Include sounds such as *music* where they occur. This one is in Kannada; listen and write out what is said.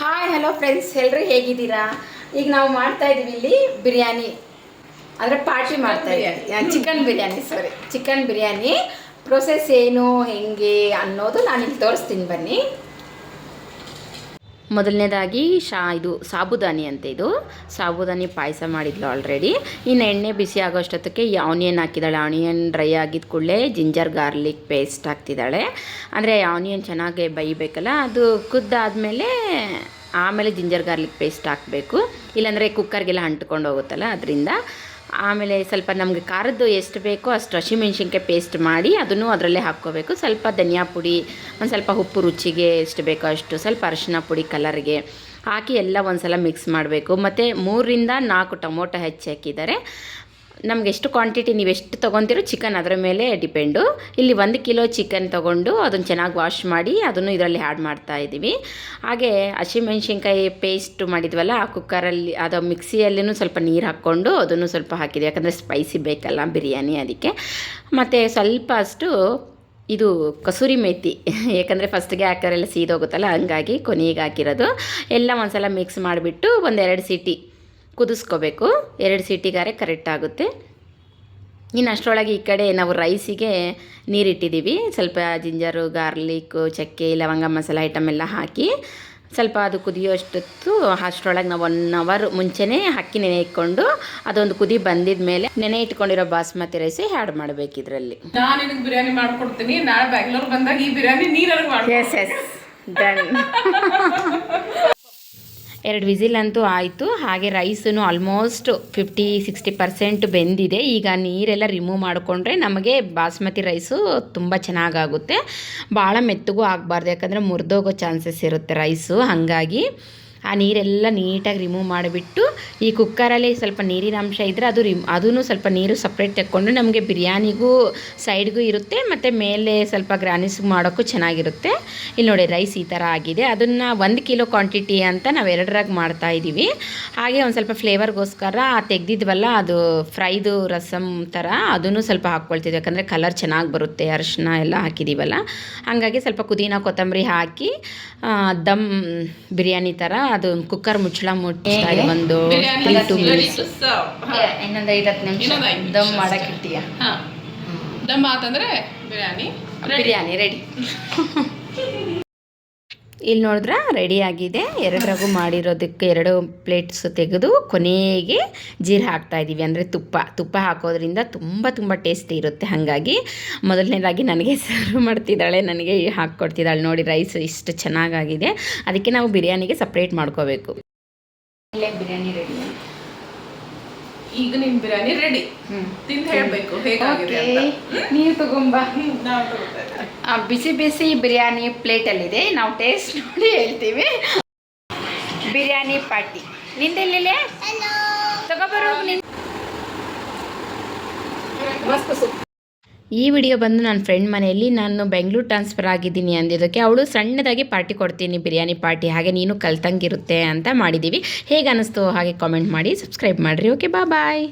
ಹಾಯ್ ಹಲೋ ಫ್ರೆಂಡ್ಸ್ ಎಲ್ಲರೂ ಹೇಗಿದ್ದೀರಾ? ಈಗ ನಾವು ಮಾಡ್ತಾ ಇದೀವಿ ಇಲ್ಲಿ ಬಿರಿಯಾನಿ. ಅಂದರೆ ಪಾರ್ಟಿ ಮಾಡ್ತಾ ಇದ್ದೀವಿ. Chicken biryani sorry chicken biryani. Process ಏನು ಹೆಂಗೆ ಅನ್ನೋದು ನಾನು ಇಲ್ಲಿ ತೋರಿಸ್ತೀನಿ ಬನ್ನಿ. ಮೊದಲನೇದಾಗಿ ಶಾ, ಇದು ಸಾಬುದಾನಿ ಅಂತ ಇದು. ಸಾಬುದಾನಿ ಪಾಯಸ ಮಾಡಿದ್ಲು ಆಲ್ರೆಡಿ ಇನ್ನು ಎಣ್ಣೆ ಬಿಸಿ ಆಗೋಷ್ಟೊತ್ತಕ್ಕೆ ಈ ಆನಿಯನ್ ಹಾಕಿದ್ದಾಳೆ. ಆನಿಯನ್ ಡ್ರೈ ಆಗಿದ ಕೂಡಲೇ ಜಿಂಜರ್ ಗಾರ್ಲಿಕ್ ಪೇಸ್ಟ್ ಹಾಕ್ತಿದ್ದಾಳೆ. ಅಂದರೆ ಆನಿಯನ್ ಚೆನ್ನಾಗಿ ಬೈಬೇಕಲ್ಲ ಅದು ಕುದ್ದಾದಮೇಲೆ ಆಮೇಲೆ ಜಿಂಜರ್ ಗಾರ್ಲಿಕ್ ಪೇಸ್ಟ್ ಹಾಕಬೇಕು. ಇಲ್ಲಾಂದರೆ ಕುಕ್ಕರ್ಗೆಲ್ಲ ಅಂಟ್ಕೊಂಡು ಹೋಗುತ್ತಲ್ಲ, ಅದರಿಂದ. ಆಮೇಲೆ ಸ್ವಲ್ಪ ನಮಗೆ ಖಾರದ್ದು ಎಷ್ಟು ಬೇಕೋ ಅಷ್ಟು ಹಸಿಮೆಣ್ಸಿನ್ಕಾಯಿ ಪೇಸ್ಟ್ ಮಾಡಿ ಅದನ್ನು ಅದರಲ್ಲೇ ಹಾಕ್ಕೋಬೇಕು. ಸ್ವಲ್ಪ ಧನಿಯಾ ಪುಡಿ, ಒಂದು ಸ್ವಲ್ಪ ಉಪ್ಪು ರುಚಿಗೆ ಎಷ್ಟು ಬೇಕೋ ಅಷ್ಟು, ಸ್ವಲ್ಪ ಅರಿಶಿನ ಪುಡಿ ಕಲರ್ಗೆ ಹಾಕಿ ಎಲ್ಲ ಒಂದು ಸಲ ಮಿಕ್ಸ್ ಮಾಡಬೇಕು. ಮತ್ತು ಮೂರರಿಂದ ನಾಲ್ಕು ಟೊಮೊಟೊ ಹೆಚ್ಚಿ ಹಾಕಿದ್ದಾರೆ. ನಮ್ಗೆ ಎಷ್ಟು ಕ್ವಾಂಟಿಟಿ ನೀವು ಎಷ್ಟು ತೊಗೊತೀರೋ ಚಿಕನ್ ಅದರ ಮೇಲೆ ಡಿಪೆಂಡು ಇಲ್ಲಿ ಒಂದು ಕಿಲೋ ಚಿಕನ್ ತೊಗೊಂಡು ಅದನ್ನು ಚೆನ್ನಾಗಿ ವಾಶ್ ಮಾಡಿ ಅದನ್ನು ಇದರಲ್ಲಿ ಆ್ಯಡ್ ಮಾಡ್ತಾ ಇದ್ದೀವಿ. ಹಾಗೆ ಹಸಿಮೆಣ್ಸಿನ್ಕಾಯಿ ಪೇಸ್ಟ್ ಮಾಡಿದ್ವಲ್ಲ, ಆ ಕುಕ್ಕರಲ್ಲಿ ಅದು ಮಿಕ್ಸಿಯಲ್ಲಿನೂ ಸ್ವಲ್ಪ ನೀರು ಹಾಕ್ಕೊಂಡು ಅದನ್ನು ಸ್ವಲ್ಪ ಹಾಕಿದ್ವಿ. ಯಾಕಂದರೆ ಸ್ಪೈಸಿ ಬೇಕಲ್ಲ ಬಿರಿಯಾನಿ ಅದಕ್ಕೆ. ಮತ್ತು ಸ್ವಲ್ಪ ಅಷ್ಟು ಇದು ಕಸೂರಿ ಮೇಥಿ *laughs* ಯಾಕಂದರೆ ಫಸ್ಟ್ಗೆ ಹಾಕೋರೆಲ್ಲ ಸೀದೋಗುತ್ತಲ್ಲ, ಹಂಗಾಗಿ ಕೊನೆಗೆ ಹಾಕಿರೋದು. ಎಲ್ಲ ಒಂದ್ಸಲ ಮಿಕ್ಸ್ ಮಾಡಿಬಿಟ್ಟು ಒಂದೆರಡು ಸೀಟಿ ಕುದಿಸ್ಕೋಬೇಕು. ಎರಡು ಸೀಟಿಗಾರೆ ಕರೆಕ್ಟ್ ಆಗುತ್ತೆ. ಇನ್ನು ಅಷ್ಟರೊಳಗೆ ಈ ಕಡೆ ನಾವು ರೈಸಿಗೆ ನೀರಿಟ್ಟಿದ್ದೀವಿ. ಸ್ವಲ್ಪ ಜಿಂಜರು ಗಾರ್ಲಿಕ್ಕು ಚಕ್ಕೆ ಲವಂಗ ಮಸಾಲ ಐಟಮ್ ಎಲ್ಲ ಹಾಕಿ ಸ್ವಲ್ಪ ಅದು ಕುದಿಯೋಷ್ಟೊತ್ತು ಅಷ್ಟರೊಳಗೆ ನಾವು ಒನ್ ಅವರ್ ಮುಂಚೆನೇ ಅಕ್ಕಿ ನೆನೆ ಇಟ್ಕೊಂಡು ಅದೊಂದು ಕುದಿ ಬಂದಿದ ಮೇಲೆ ನೆನೆ ಇಟ್ಕೊಂಡಿರೋ ಬಾಸ್ಮತಿ ರೈಸ್ ಆ್ಯಡ್ ಮಾಡಬೇಕು ಇದರಲ್ಲಿ. ನಾನು ನಿನಗೆ ಬಿರಿಯಾನಿ ಮಾಡ್ಕೊಡ್ತೀನಿ. ನಾಳೆ ಬ್ಯಾಂಗ್ಳೂರ್ ಬಂದಾಗ ಈ ಬಿರಿಯಾನಿ ನೀರಲ್ಲಿ ಮಾಡಿ ಎಸ್ ಎಸ್ ಡನ್ ಎರಡು ವಿಸಿಲ್ ಅಂತೂ ಆಯಿತು. ಹಾಗೆ rice almost fifty sixty percent ಬೆಂದಿದೆ. ಈಗ ನೀರೆಲ್ಲ ರಿಮೂವ್ ಮಾಡಿಕೊಂಡ್ರೆ ನಮಗೆ ಬಾಸ್ಮತಿ ರೈಸು ತುಂಬ ಚೆನ್ನಾಗಾಗುತ್ತೆ. ಭಾಳ ಮೆತ್ತಗೂ ಆಗಬಾರ್ದು, ಯಾಕಂದರೆ ಮುರಿದೋಗೋ ಚಾನ್ಸಸ್ ಇರುತ್ತೆ ರೈಸು. ಹಾಗಾಗಿ ಆ ನೀರೆಲ್ಲ ನೀಟಾಗಿ ರಿಮೂವ್ ಮಾಡಿಬಿಟ್ಟು ಈ ಕುಕ್ಕರಲ್ಲಿ ಸ್ವಲ್ಪ ನೀರಿನ ಅಂಶ ಇದ್ದರೆ ಅದು ರಿಮ್ ಅದೂ ಸ್ವಲ್ಪ ನೀರು ಸಪ್ರೇಟ್ ತೆಕ್ಕೊಂಡು ನಮಗೆ ಬಿರಿಯಾನಿಗೂ ಸೈಡ್ಗೂ ಇರುತ್ತೆ, ಮತ್ತು ಮೇಲೆ ಸ್ವಲ್ಪ ಗ್ರಾನಿಸ್ ಮಾಡೋಕ್ಕೂ ಚೆನ್ನಾಗಿರುತ್ತೆ. ಇಲ್ಲಿ ನೋಡಿ ರೈಸ್ ಈ ಥರ ಆಗಿದೆ. ಅದನ್ನು ಒಂದು ಕಿಲೋ ಕ್ವಾಂಟಿಟಿ ಅಂತ ನಾವು ಎರಡರಾಗಿ ಮಾಡ್ತಾ ಇದ್ದೀವಿ ಹಾಗೆ ಒಂದು ಸ್ವಲ್ಪ ಫ್ಲೇವರ್ಗೋಸ್ಕರ ತೆಗ್ದಿದ್ವಲ್ಲ, ಅದು ಫ್ರೈದು ರಸಮ್ ಥರ ಅದನ್ನು ಸ್ವಲ್ಪ ಹಾಕ್ಕೊಳ್ತಿದ್ವಿ. ಯಾಕಂದರೆ ಕಲರ್ ಚೆನ್ನಾಗಿ ಬರುತ್ತೆ ಅರಿಶಿನ ಎಲ್ಲ ಹಾಕಿದ್ದೀವಲ್ಲ ಹಾಗಾಗಿ ಸ್ವಲ್ಪ ಪುದೀನ ಕೊತ್ತಂಬರಿ ಹಾಕಿ ದಮ್ ಬಿರಿಯಾನಿ ಥರ ಅದು ಕುಕ್ಕರ್ ಮುಚ್ಚಳ ಮುಟ್ಟಿ ಇದೆ ಒಂದು ತ್ರೀ ಟು ಮಿನಿಟ್ಸ್ ಇನ್ನೊಂದು ಐದು ಹತ್ತು ನಿಮಿಷ ನಿಮಿಷ ದಮ್. ಮಾಡಕ್ಕೆ ಇಟ್ಟಿಯ? ಹಾ. ದಮ್ ಆತಂದ್ರೆ ಬಿರಿಯಾನಿ ಬಿರಿಯಾನಿ ರೆಡಿ *laughs* ಇಲ್ಲಿ ನೋಡಿದ್ರೆ ರೆಡಿ ಆಗಿದೆ. ಎರಡರಾಗೂ ಮಾಡಿರೋದಕ್ಕೆ ಎರಡು ಪ್ಲೇಟ್ಸ್ ತೆಗೆದು ಕೊನೆಗೆ ಜೀರು ಹಾಕ್ತಾ ಇದ್ದೀವಿ. ಅಂದರೆ ತುಪ್ಪ. ತುಪ್ಪ ಹಾಕೋದ್ರಿಂದ ತುಂಬ ತುಂಬ ಟೇಸ್ಟಿ ಇರುತ್ತೆ. ಹಾಗಾಗಿ ಮೊದಲನೇದಾಗಿ ನನಗೆ ಸರ್ವ್ ಮಾಡ್ತಿದ್ದಾಳೆ. ನನಗೆ ಹಾಕ್ಕೊಡ್ತಿದ್ದಾಳೆ. ನೋಡಿ ರೈಸ್ ಇಷ್ಟು ಚೆನ್ನಾಗಾಗಿದೆ. ಅದಕ್ಕೆ ನಾವು ಬಿರಿಯಾನಿಗೆ ಸಪ್ರೇಟ್ ಮಾಡ್ಕೋಬೇಕು. ಬಿರಿಯಾನಿ ರೆಡಿ ಈಗ ನಿನ್ ಬಿರಿಯಾನಿ ರೆಡಿ ತಿಂದು ಹೇಳ್ಬೇಕು ಹೇಗಾಗಿದೆ ನೀವು ತಗೊಂಬಾ. ಆ, ಬಿಸಿ ಬಿಸಿ ಬಿರಿಯಾನಿ ಪ್ಲೇಟಲ್ಲಿದೆ. ನಾವು ಟೇಸ್ಟ್ ನೋಡಿ ಹೇಳ್ತೀವಿ. ಬಿರಿಯಾನಿ ಪಾರ್ಟಿ ನಿಂದೆಲ್ಲಿದೆ ತಗೋಬರೋ ನಿನ್ ಈ ವಿಡಿಯೋ ಬಂದು ನನ್ನ ಫ್ರೆಂಡ್ ಮನೆಯಲ್ಲಿ ನಾನು ಬೆಂಗಳೂರು ಟ್ರಾನ್ಸ್ಫರ್ ಆಗಿದ್ದೀನಿ ಅಂದಿದ್ದಕ್ಕೆ ಅವಳು ಸಣ್ಣದಾಗಿ ಪಾರ್ಟಿ ಕೊಡ್ತೀನಿ, ಬಿರಿಯಾನಿ ಪಾರ್ಟಿ ಹಾಗೆ ನೀನು ಕಲ್ತಂಗಿರುತ್ತೆ ಅಂತ ಮಾಡಿದ್ದೀವಿ ಹೇಗೆ ಅನ್ನಿಸ್ತು ಹಾಗೆ ಕಾಮೆಂಟ್ ಮಾಡಿ ಸಬ್ಸ್ಕ್ರೈಬ್ ಮಾಡಿರಿ. ಓಕೆ ಬಾ ಬಾಯ್